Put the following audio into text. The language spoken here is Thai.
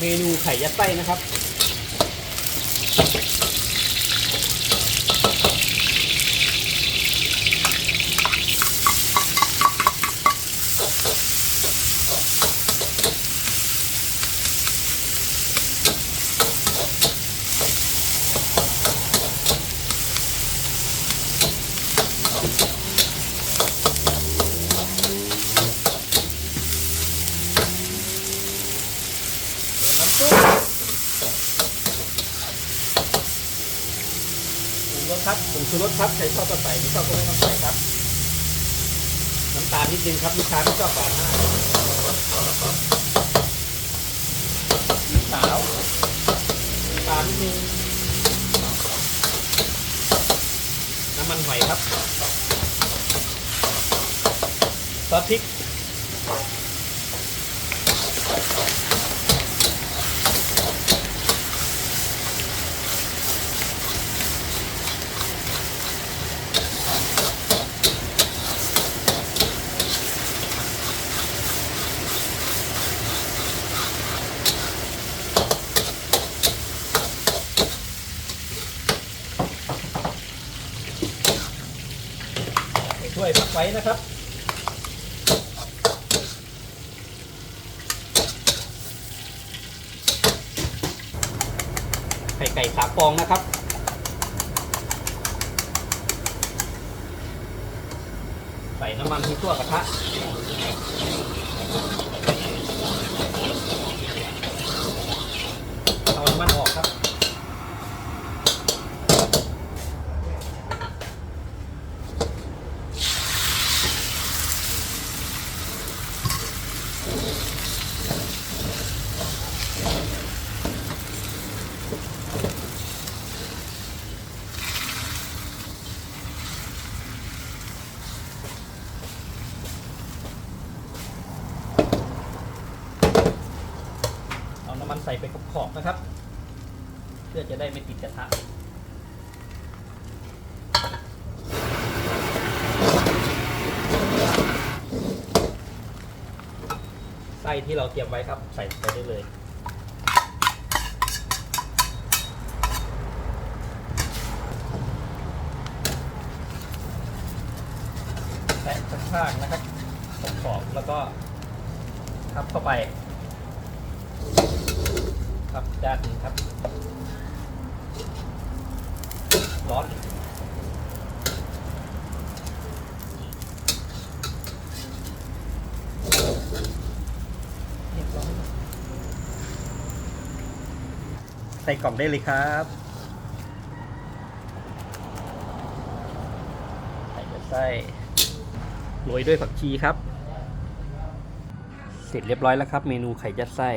เมนูไข่ยัดไส้นะครับ น้ำซุปป รสครับผงชูรสครับใครชอบก็ใส่ไม่ชอบก็ไม่ต้องใส่ครับ น้ำตาลนิดนึงครับลูกค้าไม่ชอบหวานมากน้ำขาวน้ำตาลนิดนึงน้ำมันหอยครับซอสพริก ช่วยพักไว้นะครับ ไข่ไก่สามฟองนะครับใส่น้ำมันที่ตัวกระทะ เอาน้ำมันออกครับ เอาน้ำมัน ใส่ไปขอบๆนะครับ เพื่อจะได้ไม่ติดกระทะไส้ที่เราเตรียมไว้ครับ ใส่ไปได้เลยแตะข้างๆนะครับขอบๆแล้วก็ทับเข้าไป ครับด้านนึงครับ ร้อนใส่กล่องได้เลยครับใส่ไส้โรยด้วยผักชีครับ เสร็จเรียบร้อยแล้วครับ เมนูไข่ยัดไส้